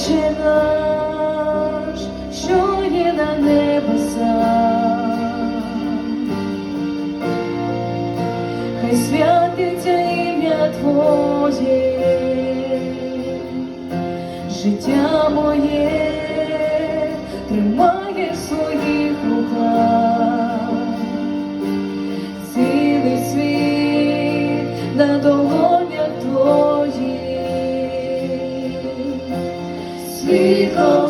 Отче є на небесах, хай святиться ім'я Твоє, життя моє тримає в своїх руках, цілий світ. 你走。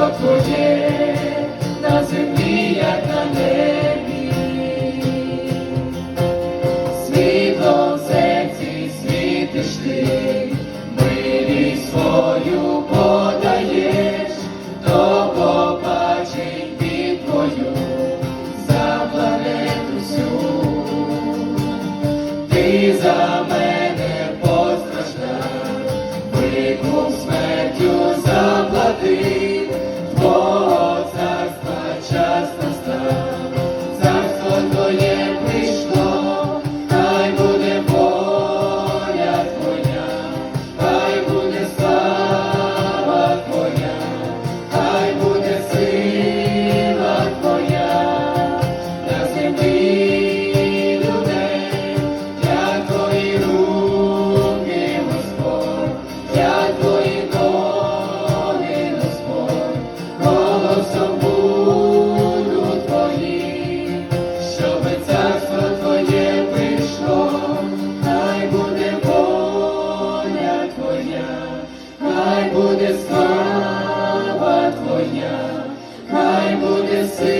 Слово на землі, як на небі, світло світиш ти, милість свою подаєш, то побачить твою за планету всю, ти за мене. this is